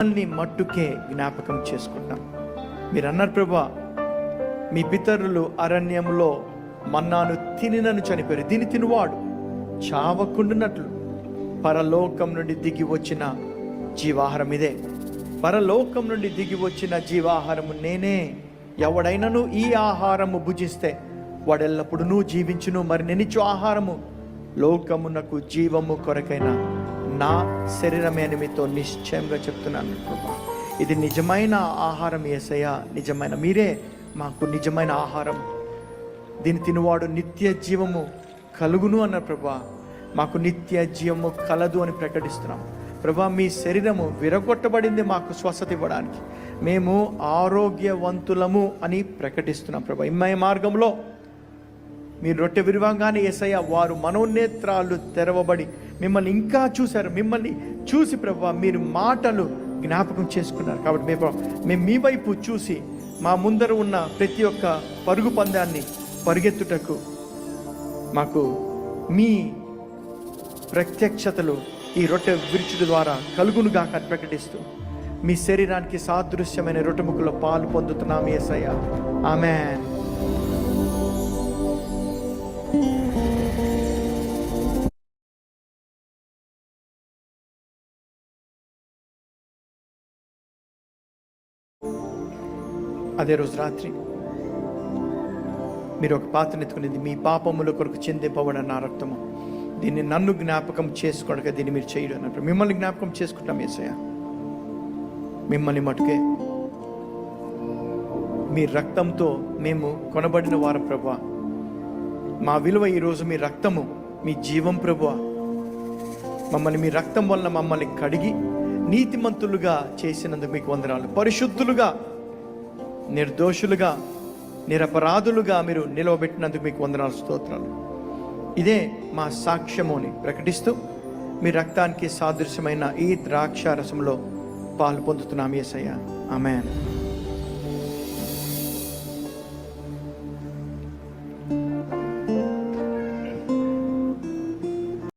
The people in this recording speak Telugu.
మిమ్మల్ని మట్టుకే జ్ఞాపకం చేసుకుంటాం. మీరు అన్నారు ప్రభా మీ పితరులు అరణ్యంలో మన్నాను తినినను చనిపోయారు. దీని తినువాడు చావకుండునట్లు. పరలోకం నుండి దిగి వచ్చిన జీవాహారం ఇదే. పరలోకం నుండి దిగి వచ్చిన జీవాహారము నేనే. ఎవడైనను ఈ ఆహారము భుజిస్తే వాడెల్లప్పుడూ జీవించును. మరి నెనిచు ఆహారము. లోకమునకు జీవము కొరకైన నా శరీరమే అని మీతో నిశ్చయంగా చెప్తున్నాను ప్రభా. ఇది నిజమైన ఆహారం ఏసయ్య. నిజమైన మీరే మాకు నిజమైన ఆహారం. దీని తినువాడు నిత్య జీవము కలుగును అన్న ప్రభా. మాకు నిత్య జీవము కలదు అని ప్రకటిస్తున్నాం. ప్రభా మీ శరీరము విరగొట్టబడింది మాకు స్వస్థత ఇవ్వడానికి. మేము ఆరోగ్యవంతులము అని ప్రకటిస్తున్నాం ప్రభా. ఇమ్మయ మార్గంలో మీరు రొట్టె విరివంగానే ఏసయ్య వారు మనోనేత్రాలు తెరవబడి మిమ్మల్ని ఇంకా చూశారు. మిమ్మల్ని చూసి ప్రభు మీరు మాటలు జ్ఞాపకం చేసుకున్నారు. కాబట్టి మేము మేము మీ వైపు చూసి మా ముందర ఉన్న ప్రతి ఒక్క పరుగు పందాన్ని పరిగెత్తుటకు మాకు మీ ప్రత్యక్షతలు ఈ రొట్టె విరుచుడు ద్వారా కలుగునుగా ప్రకటిస్తూ మీ శరీరానికి సాదృశ్యమైన రొట్టెముకలో పాలు పొందుతున్నాం ఏసయ్య. ఆమెన్. అదే రోజు రాత్రి మీరు ఒక పాత్రను ఎత్తుకునేది మీ పాపముల కొరకు చెందింపబడిన నా రక్తము. దీన్ని నన్ను జ్ఞాపకం చేసుకోడక దీన్ని మీరు చేయడం అన్నప్పుడు మిమ్మల్ని జ్ఞాపకం చేసుకుంటాం ఏసయ్య మిమ్మల్ని మటుకే. మీ రక్తంతో మేము కొనబడిన వారం ప్రభా మా విలువ ఈరోజు మీ రక్తము మీ జీవం ప్రభువా. మమ్మల్ని మీ రక్తం వల్ల మమ్మల్ని కడిగి నీతిమంతులుగా చేసినందుకు మీకు వందనాలు. పరిశుద్ధులుగా నిర్దోషులుగా నిరపరాధులుగా మీరు నిలవబెట్టినందుకు మీకు వందనాలు స్తోత్రాలు. ఇదే మా సాక్ష్యముని ప్రకటిస్తూ మీ రక్తానికి సాదృశ్యమైన ఈ ద్రాక్ష రసంలో పాలు పొందుతున్నాం ఏసయ్య. ఆమెన్.